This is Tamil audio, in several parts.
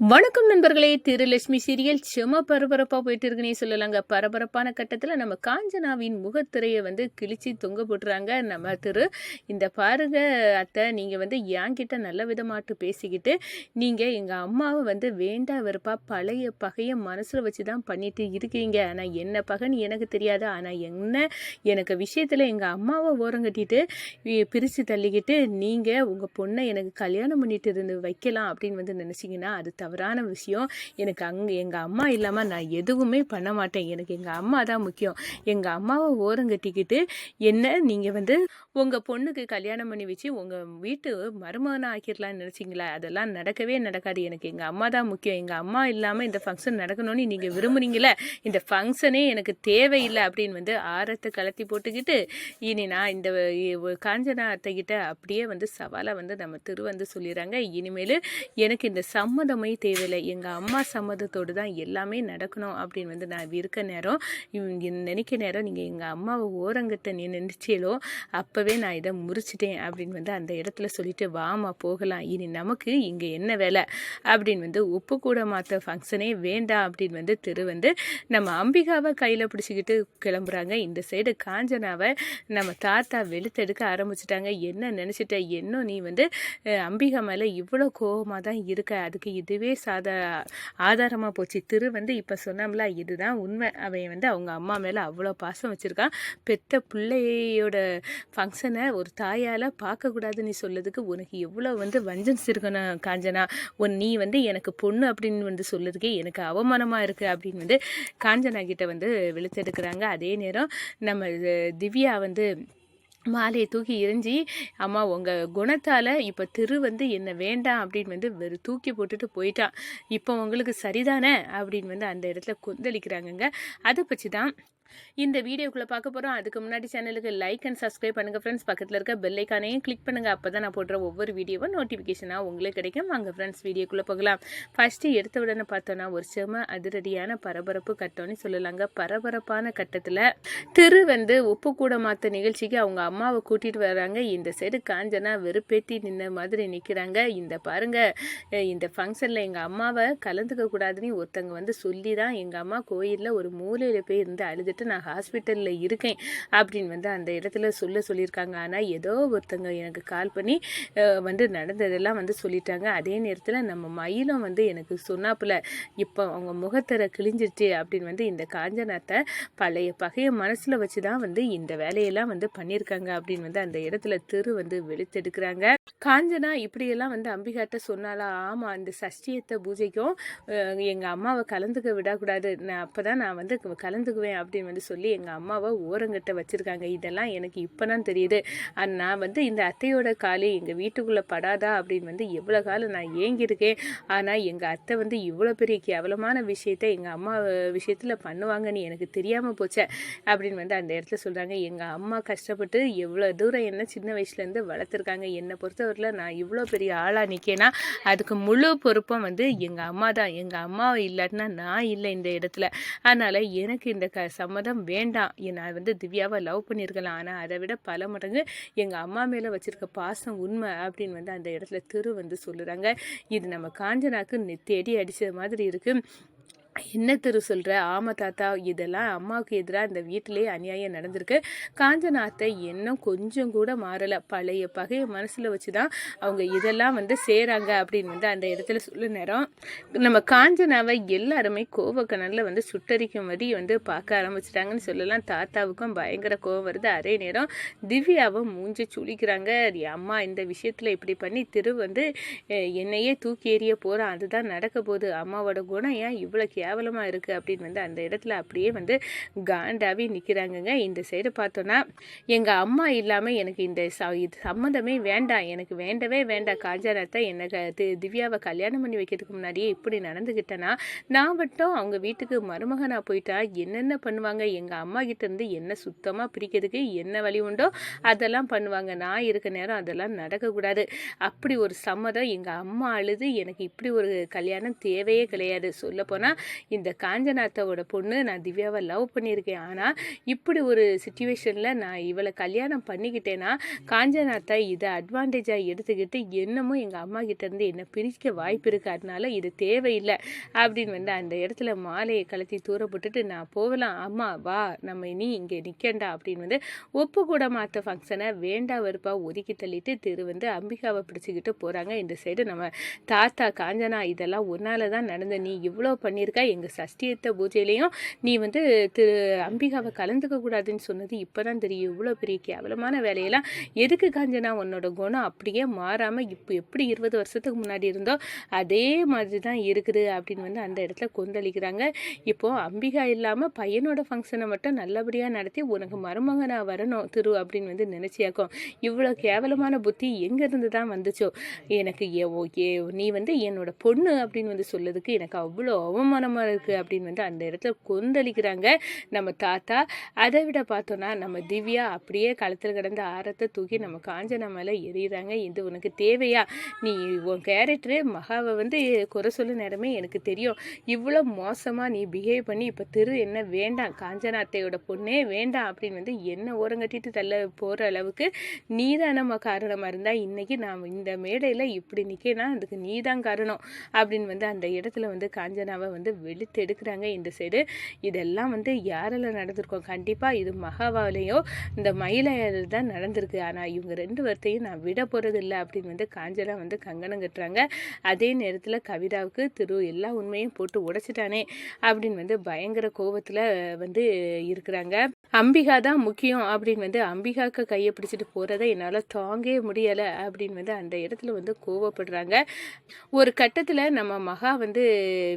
வணக்கம் நண்பர்களே திருலட்சுமி சீரியல் செம பரபரப்பாக போயிட்டு இருக்குன்னே சொல்லலாங்க. பரபரப்பான கட்டத்தில் நம்ம காஞ்சனாவின் முகத்திரையை வந்து கிழிச்சு தொங்க போட்டுறாங்க நம்ம திரு. இந்த பாருங்க அத்தை நீங்கள் வந்து என்கிட்ட நல்ல விதமாட்டு பேசிக்கிட்டு நீங்கள் எங்கள் அம்மாவை வந்து வேண்டா வெறுப்பா பழைய பகையை மனசில் வச்சு தான் பண்ணிட்டு இருக்கீங்க. ஆனால் என்ன பகைன்னு எனக்கு தெரியாது. ஆனால் என்ன எனக்கு விஷயத்தில் எங்கள் அம்மாவை ஓரங்கட்டிட்டு பிரித்து தள்ளிக்கிட்டு நீங்கள் உங்கள் பொண்ணை எனக்கு கல்யாணம் பண்ணிட்டு இருந்து வைக்கலாம் அப்படின்னு வந்து நினச்சிங்கன்னா அது தவறான விஷயம். எனக்கு அங்கே எங்கள் அம்மா இல்லாமல் நான் எதுவுமே பண்ண மாட்டேன். எனக்கு எங்கள் அம்மா தான் முக்கியம். எங்கள் அம்மாவை ஓரங்கட்டிக்கிட்டு என்ன நீங்கள் வந்து உங்கள் பொண்ணுக்கு கல்யாணம் பண்ணி வச்சு உங்கள் வீட்டு மருமகனை ஆக்கிடலாம்னு நினச்சிங்களா? அதெல்லாம் நடக்கவே நடக்காது. எனக்கு எங்கள் அம்மா தான் முக்கியம். எங்கள் அம்மா இல்லாமல் இந்த ஃபங்க்ஷன் நடக்கணும்னு நீங்கள் விரும்புனீங்களே இந்த ஃபங்க்ஷனே எனக்கு தேவையில்லை அப்படின்னு வந்து ஆரத்தை கலத்தி போட்டுக்கிட்டு இனி நான் இந்த காஞ்சனா அத்தைக்கிட்ட அப்படியே வந்து சவாலாக வந்து நம்ம திரு வந்து சொல்லிடுறாங்க. இனிமேல் எனக்கு இந்த சம்மதமே தேவையில்லை. எங்கள் அம்மா சம்மதத்தோடு தான் எல்லாமே நடக்கணும் அப்படின்னு வந்து நான் இருக்க நேரம் நினைக்க நேரம் நீங்கள் எங்கள் அம்மாவை ஓரங்கிட்ட நீ நினைச்சீலோ அப்போவே நான் இதை முறிச்சிட்டேன் அப்படின்னு வந்து அந்த இடத்துல சொல்லிட்டு வாமா போகலாம். இனி நமக்கு இங்கே என்ன வேலை? அப்படின்னு வந்து உப்பு கூட மாற்ற ஃபங்க்ஷனே வேண்டாம் அப்படின்னு வந்து திரு வந்து நம்ம அம்பிகாவை கையில் பிடிச்சிக்கிட்டு கிளம்புறாங்க. இந்த சைடு காஞ்சனாவை நம்ம தாத்தா வெளுத்தெடுக்க ஆரம்பிச்சிட்டாங்க. என்ன நினச்சிட்ட? இன்னும் நீ வந்து அம்பிகா மேலே இவ்வளோ கோவமாக தான் இருக்க. அதுக்கு இதுவே சாதா ஆதாரமாக போச்சு. திரு வந்து இப்போ சொன்னோம்ல இதுதான் உண்மை. அவன் வந்து அவங்க அம்மா மேலே அவ்வளோ பாசம் வச்சுருக்கான் பெத்த பிள்ளையோட ஃபங்க்ஷனை ஒரு தாயால் பார்க்கக்கூடாதுன்னு சொல்லதுக்கு உனக்கு எவ்வளோ வந்து வஞ்சன்ஸ் இருக்கணும் காஞ்சனா? உன் நீ வந்து எனக்கு பொண்ணு அப்படின்னு வந்து சொல்லதுக்கே எனக்கு அவமானமாக இருக்குது அப்படின்னு வந்து காஞ்சனா கிட்ட வந்து வெளுத்தெடுக்கிறாங்க அதே நேரம் நம்ம திவ்யா வந்து மாலையை தூக்கி எரிஞ்சு அம்மா உங்கள் குணத்தால் இப்போ திரு வந்து என்னை வேண்டாம் அப்படின்னு வந்து வெறு தூக்கி போட்டுட்டு போயிட்டான் இப்போ உங்களுக்கு சரிதானே? அப்படின்னு வந்து அந்த இடத்துல கொந்தளிக்கிறாங்கங்க. அதை பற்றி தான் இந்த வீடியோக்குள்ளே பார்க்க போகிறோம் அதுக்கு முன்னாடி சேனலுக்கு லைக் அண்ட் சப்ஸ்கிரைப் பண்ணுங்கள் ஃப்ரெண்ட்ஸ் பக்கத்தில் இருக்க பெல் ஐக்கானையும் கிளிக் பண்ணுங்கள் அப்போ தான் நான் போடுற ஒவ்வொரு வீடியோவும் நோட்டிஃபிகேஷனாக உங்களுக்கு கிடைக்கும். வாங்க ஃப்ரெண்ட்ஸ் வீடியோக்குள்ளே போகலாம். ஃபஸ்ட்டு எடுத்த உடனே பார்த்தோன்னா ஒரு செம அதிரடியான பரபரப்பு கட்டம்னு சொல்லலாங்க. பரபரப்பான கட்டத்தில் திரு வந்து உப்பு கூட மாற்ற நிகழ்ச்சிக்கு அவங்க அம்மாவை கூட்டிகிட்டு வராங்க. இந்த சைடு காஞ்சனா வெறுப்பேத்தி நின்ன மாதிரி நிற்கிறாங்க இந்த பாருங்கள் இந்த ஃபங்க்ஷனில் எங்கள் அம்மாவை கலந்துக்க கூடாதுன்னு ஒருத்தங்க வந்து சொல்லி தான் எங்கள் அம்மா கோயிலில் ஒரு மூலையில் போய் இருந்து அழுதுட்டு நான் ஹாஸ்பிட்டலில் இருக்கேன் அப்படின்னு வந்து அந்த இடத்துல சொல்ல சொல்லியிருக்காங்க. ஆனால் ஏதோ ஒருத்தங்க எனக்கு கால் பண்ணி வந்து நடந்ததெல்லாம் வந்து சொல்லிட்டாங்க. அதே நேரத்தில் நம்ம மயிலும் வந்து எனக்கு சொன்னாப்புல இப்போ அவங்க முகத்தரை கிழிஞ்சிருச்சு அப்படின்னு வந்து இந்த காஞ்சனாத்தை பழைய பகையை மனசில் வச்சு தான் வந்து இந்த வேலையெல்லாம் வந்து பண்ணியிருக்காங்க அப்படின்னு வந்து அந்த இடத்துல திரு வந்து வெளுத்தெடுக்கிறாங்க. காஞ்சனா இப்படியெல்லாம் வந்து அம்பிகாட்ட சொன்னாலா? ஆமாம் அந்த சஷ்டியத்தை பூஜைக்கும் எங்கள் அம்மாவை கலந்துக்க விடக்கூடாது. நான் அப்போ தான் நான் வந்து கலந்துக்குவேன் அப்படின்னு வந்து சொல்லி எங்கள் அம்மாவை ஓரங்கிட்ட வச்சுருக்காங்க. இதெல்லாம் எனக்கு இப்போ தான் தெரியுது நான் வந்து இந்த அத்தையோட காலி எங்கள் வீட்டுக்குள்ளே படாதா அப்படின்னு வந்து எவ்வளோ காலம் நான் ஏங்கியிருக்கேன். ஆனால் எங்கள் அத்தை வந்து இவ்வளோ பெரிய கேவலமான விஷயத்த எங்கள் அம்மா விஷயத்தில் பண்ணுவாங்கன்னு எனக்கு தெரியாமல் போச்சே அப்படின்னு வந்து அந்த இடத்துல சொல்கிறாங்க எங்கள் அம்மா கஷ்டப்பட்டு எவ்வளோ தூரம் என்ன சின்ன வயசுலேருந்து வளர்த்துருக்காங்க. என்னை பொறுத்தவரையில் நான் இவ்வளோ பெரிய ஆளாக நிற்கேன்னா அதுக்கு முழு பொறுப்பும் வந்து எங்கள் அம்மா தான் எங்கள் அம்மா இல்லாட்டினா நான் இல்லை இந்த இடத்துல. அதனால் எனக்கு இந்த க சம்மதம் வேண்டாம். நான் வந்து திவ்யாவை லவ் பண்ணியிருக்கலாம். ஆனால் அதை விட பல மடங்கு எங்கள் அம்மா மேலே வச்சுருக்க பாசம் உண்மை அப்படின்னு வந்து அந்த இடத்துல திரு வந்து சொல்லுறாங்க. இது நம்ம காஞ்சனாக்கு நெ- தேடி அடிச்ச மாதிரி இருக்குது என்ன திரு சொல்கிற ஆமாம் தாத்தா இதெல்லாம் அம்மாவுக்கு எதிராக இந்த வீட்டிலே அநியாயம் நடந்திருக்கு. காஞ்சனாத்தை இன்னும் கொஞ்சம் கூட மாறலை. பழைய பகையை மனசில் வச்சு தான் அவங்க இதெல்லாம் வந்து செய்கிறாங்க அப்படின்னு வந்து அந்த இடத்துல சொல்ல நேரம். நம்ம காஞ்சனாவை எல்லாருமே கோவக்கணலில் வந்து சுட்டரிக்கும் மாதிரி வந்து பார்க்க ஆரம்பிச்சிட்டாங்கன்னு சொல்லலாம். தாத்தாவுக்கும் பயங்கர கோவம் வருது. அதே நேரம் திவ்யாவை மூஞ்சி சுளிக்கிறாங்க. "என் அம்மா இந்த விஷயத்தில் இப்படி பண்ணி திரு வந்து என்னையே தூக்கி எறிய போகிறான் அதுதான் நடக்க போகுது. அம்மாவோட குணம் ஏன் இவ்வளோ கேவலமாக இருக்குது அப்படின்னு வந்து அந்த இடத்துல அப்படியே வந்து காண்டாவே நிற்கிறாங்கங்க இந்த சைடு பார்த்தோன்னா எங்கள் அம்மா இல்லாமல் எனக்கு இந்த ச இது சம்மந்தமே வேண்டாம். எனக்கு வேண்டவே வேண்டாம். காஞ்சாரத்தை என்னை க- தி- திவ்யாவை கல்யாணம் பண்ணி வைக்கிறதுக்கு முன்னாடியே இப்படி நடந்துக்கிட்டேன்னா நான் மட்டும் அவங்க வீட்டுக்கு மருமகனாக போயிட்டா என்னென்ன பண்ணுவாங்க? எங்கள் அம்மா கிட்டேருந்து என்ன சுத்தமாக பிரிக்கிறதுக்கு என்ன வழி உண்டோ அதெல்லாம் பண்ணுவாங்க. நான் இருக்க நேரம் அதெல்லாம் நடக்கக்கூடாது. அப்படி ஒரு சம்மதம் எங்கள் அம்மா அழுது எனக்கு இப்படி ஒரு கல்யாணம் தேவையே கிடையாது. சொல்லப்போனால் இந்த காஞ்சநாத்தோட பொண்ணு நான் திவ்யாவை லவ் பண்ணியிருக்கேன். ஆனால் இப்படி ஒரு சுச்சுவேஷனில் நான் இவளை கல்யாணம் பண்ணிக்கிட்டேன்னா காஞ்சநாத்தா இதை அட்வான்டேஜாக எடுத்துக்கிட்டு என்னமோ எங்கள் அம்மா கிட்டேருந்து என்னை பிரிக்க வாய்ப்பு இருக்குது அதனால இது தேவையில்லை அப்படின்னு வந்து அந்த இடத்துல மாலையை கலத்தி தூர போட்டுட்டு நான் போகலாம். அம்மா வா நம்ம இனி இங்கே நிற்கண்டா அப்படின்னு வந்து ஒப்பு கூட மாற்ற ஃபங்க்ஷனை வேண்டா வெறுப்பாக ஒதுக்கி தள்ளிட்டு திரு வந்து அம்பிகாவை பிடிச்சிக்கிட்டு போகிறாங்க இந்த சைடு நம்ம தாத்தா காஞ்சனா இதெல்லாம் ஒன்றால் தான் நடந்த நீ இவ்வளோ பண்ணியிருக்க எங்கள் சஷ்டியத்த பூஜையிலையும் நீ வந்து திரு அம்பிகாவை கலந்துக்க கூடாதுன்னு சொன்னது இப்போ தான் தெரியும். இவ்வளோ பெரிய கேவலமான வேலையெல்லாம் எதுக்கு காஞ்சனா உன்னோட குணம்? அப்படியே மாறாமல் இப்போ எப்படி இருபது வருஷத்துக்கு முன்னாடி இருந்தோ அதே மாதிரி தான் இருக்குது அப்படின்னு வந்து அந்த இடத்துல கொந்தளிக்கிறாங்க. இப்போது அம்பிகா இல்லாமல் பையனோட ஃபங்க்ஷனை மட்டும் நல்லபடியாக நடத்தி உனக்கு மருமகனாக வரணும் திரு அப்படின்னு வந்து நினச்சியாக்கும். இவ்வளோ கேவலமான புத்தி எங்கேருந்து தான் வந்துச்சோ? எனக்கு ஏ ஓகே நீ வந்து என்னோட பொண்ணு அப்படின்னு வந்து சொல்லதுக்கு எனக்கு அவ்வளோ அவமானம் அவமானமாக இருக்குது அப்படின்னு வந்து அந்த இடத்துல கொந்தளிக்கிறாங்க நம்ம தாத்தா. அதை விட பார்த்தோன்னா நம்ம திவ்யா அப்படியே களத்தில் கிடந்த ஆரத்தை தூக்கி நம்ம காஞ்சனா மேலே எறிகிறாங்க இது உனக்கு தேவையா? நீ உன் கேரக்டரு மகாவை வந்து குறை சொல்ல நேரமே எனக்கு தெரியும். இவ்வளோ மோசமாக நீ பிஹேவ் பண்ணி இப்போ திரு என்ன வேண்டாம். காஞ்சனா அத்தையோட பொண்ணே வேண்டாம். அப்படின்னு வந்து என்ன ஓரங்கட்டிட்டு தள்ள போகிற அளவுக்கு நீ தான் நம்ம காரணமாக இருந்தால் இன்றைக்கி நான் இந்த மேடையில் இப்படி நிற்கனா அதுக்கு நீ தான் காரணம் அப்படின்னு வந்து அந்த இடத்துல வந்து காஞ்சனாவை வந்து வெளுத்து எடுக்கிறாங்க இந்த சைடு இதெல்லாம் வந்து யாரெல்லாம் நடந்திருக்கோம்? கண்டிப்பாக இது மகாவாலையோ இந்த மயிலையில் தான் நடந்திருக்கு. ஆனால் இவங்க ரெண்டு வார்த்தையும் நான் விட போகிறது இல்லை அப்படின்னு வந்து காஞ்சலா வந்து கங்கணம் கட்டுறாங்க. அதே நேரத்தில் கவிதாவுக்கு திரு எல்லா உண்மையும் போட்டு உடைச்சிட்டானே அப்படின்னு வந்து பயங்கர கோபத்தில் வந்து இருக்கிறாங்க. அம்பிகா தான் முக்கியம் அப்படின்னு வந்து அம்பிகாவுக்கு கையை பிடிச்சிட்டு போகிறத என்னால் தாங்கவே முடியலை அப்படின்னு வந்து அந்த இடத்துல வந்து கோவப்படுறாங்க. ஒரு கட்டத்தில் நம்ம மகா வந்து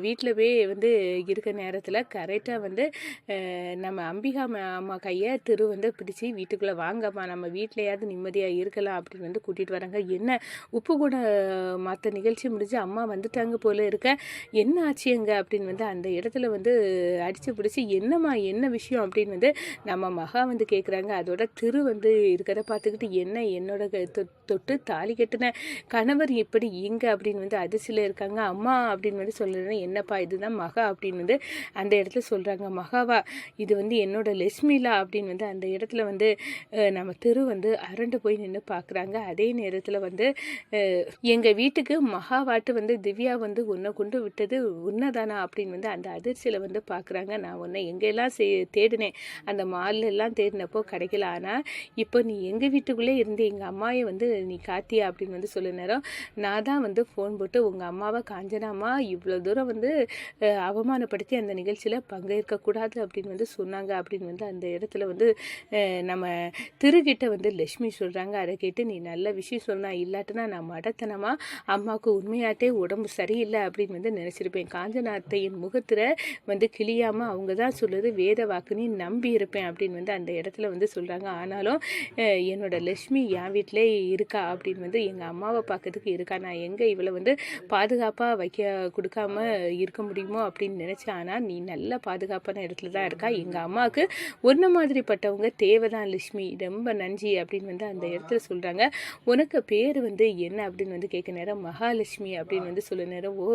வீட்டில் போய் வந்து இருக்க நேரத்தில் கரெக்டாக வந்து நம்ம அம்பிகா ம- அம்மா கையை திரு வந்து பிடிச்சி வீட்டுக்குள்ளே வாங்கம்மா நம்ம வீட்லையாவது நிம்மதியாக இருக்கலாம் அப்படின்னு வந்து கூட்டிகிட்டு வராங்க. என்ன? உப்பு கூட மற்ற நிகழ்ச்சி முடிஞ்சு அம்மா வந்துட்டாங்க போல இருக்க. என்ன ஆச்சு எங்க அப்படின்னு வந்து அந்த இடத்துல வந்து அடித்து பிடிச்சி என்னம்மா என்ன விஷயம் அப்படின்னு வந்து நம்ம மகா வந்து கேட்குறாங்க அதோட திரு வந்து இருக்கிறத பார்த்துக்கிட்டு என்ன என்னோட க- தொ- தொட்டு தாலி கட்டின கணவர் இப்படி எங்கே அப்படின்னு வந்து அதிர்ச்சியில் இருக்காங்க. அம்மா அப்படின்னு வந்து சொல்லுறேன். என்னப்பா இதுதான் மகா அப்படின்னு வந்து அந்த இடத்துல சொல்கிறாங்க மகாவா இது வந்து என்னோட லட்சுமிலா அப்படின்னு வந்து அந்த இடத்துல வந்து நம்ம திரு வந்து அரண்டு போய் நின்று பார்க்குறாங்க அதே நேரத்தில் வந்து எங்கள் வீட்டுக்கு மகாவாட்டு வந்து திவ்யா வந்து உன்னை கொண்டு விட்டது உன்னதானா? அப்படின்னு வந்து அந்த அதிர்ச்சியில் வந்து பார்க்குறாங்க நான் உன்னை எங்கெல்லாம் சே தேடினேன்? அந்த மால்ல எல்லாம் தேடினப்போ கிடைக்கல. ஆனால் இப்போ நீ எங்கள் வீட்டுக்குள்ளே இருந்து எங்கள் அம்மாவை வந்து நீ காத்தியா அப்படின்னு வந்து சொல்ல நேரம் நான் தான் வந்து ஃபோன் போட்டு உங்கள் அம்மாவை காஞ்சனாமா இவ்வளோ தூரம் வந்து அவமானப்படுத்தி அந்த நிகழ்ச்சியில் பங்கேற்கக்கூடாது அப்படின்னு வந்து சொன்னாங்க அப்படின்னு வந்து அந்த இடத்துல வந்து நம்ம திருகிட்ட வந்து லட்சுமி சொல்கிறாங்க அதை கேட்டு நீ நல்ல விஷயம் சொன்னா இல்லாட்டினா நான் மடத்தனமாக அம்மாவுக்கு உண்மையாட்டே உடம்பு சரியில்லை அப்படின்னு வந்து நினச்சிருப்பேன். காஞ்சனாத்தையின் முகத்தில் வந்து கிளியாமல் அவங்க தான் சொல்லுது வேத வாக்குன்னு நம்பி இருப்பேன். அப்படின்னு வந்து அந்த இடத்துல வந்து சொல்கிறாங்க ஆனாலும் என்னோட லட்சுமி என் வீட்டிலே இருக்கா அப்படின்னு வந்து எங்கள் அம்மாவை பார்க்கறதுக்கு இருக்கா? நான் எங்கே இவளை வந்து பாதுகாப்பாக வைக்க கொடுக்காம இருக்க முடியுமோ அப்படின்னு நினச்சேன் ஆனால் நீ நல்ல பாதுகாப்பான இடத்துல தான் இருக்கா? எங்கள் அம்மாவுக்கு ஒன்றை மாதிரிப்பட்டவங்க தேவைதான் லட்சுமி. ரொம்ப நன்றி அப்படின்னு வந்து அந்த இடத்துல சொல்கிறாங்க உனக்கு பேர் வந்து என்ன அப்படின்னு வந்து கேட்க நேரம் மகாலட்சுமி அப்படின்னு வந்து சொல்ல நேரம் ஓ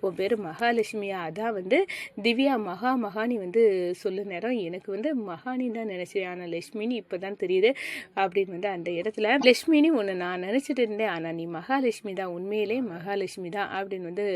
உன் பேர் மகாலட்சுமியா? அதான் வந்து திவ்யா மகா மகானி வந்து சொல்ல நேரம். எனக்கு வந்து மகானி தான் நினச்சேன். ஆனால் லக்ஷ்மினி இப்போ தான் தெரியுது அப்படின்னு வந்து அந்த இடத்துல லக்ஷ்மினி ஒன்று நான் நினச்சிட்டு இருந்தேன். ஆனால் நீ மகாலட்சுமி தான். உண்மையிலே மகாலட்சுமி தான் அப்படின்னு வந்து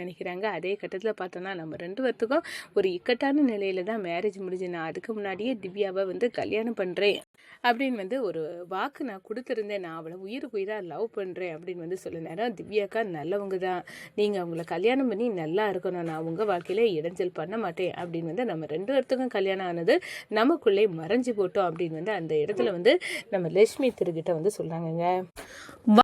நினைக்கிறாங்க. அதே கட்டத்தில் பார்த்தோன்னா நம்ம ரெண்டு பேர்த்துக்கும் ஒரு இக்கட்டான நிலையில தான் மேரேஜ் முடிஞ்சு. நான் அதுக்கு முன்னாடியே திவ்யாவை வந்து கல்யாணம் பண்ணுறேன் அப்படின்னு வந்து ஒரு வாக்கு நான் கொடுத்துருந்தேன். நான் அவளை உயிருக்கு உயிராக லவ் பண்ணுறேன் அப்படின்னு வந்து சொல்ல நேரம் திவ்யாக்கா நல்லவங்க தான். நீங்கள் அவங்கள கல்யாணம் பண்ணி நல்லா இருக்கணும். நான் உங்கள் வாழ்க்கையில இடைஞ்சல் பண்ண மாட்டேன். அப்படின்னு வந்து நம்ம ரெண்டு பேர்த்துக்கும் கல்யாணம் ஆனது நமக்குள்ளே மறைஞ்சு போட்டோம் அப்படின்னு வந்து அந்த இடத்துல வந்து நம்ம லட்சுமி திருக்கிட்ட வந்து சொல்கிறாங்கங்க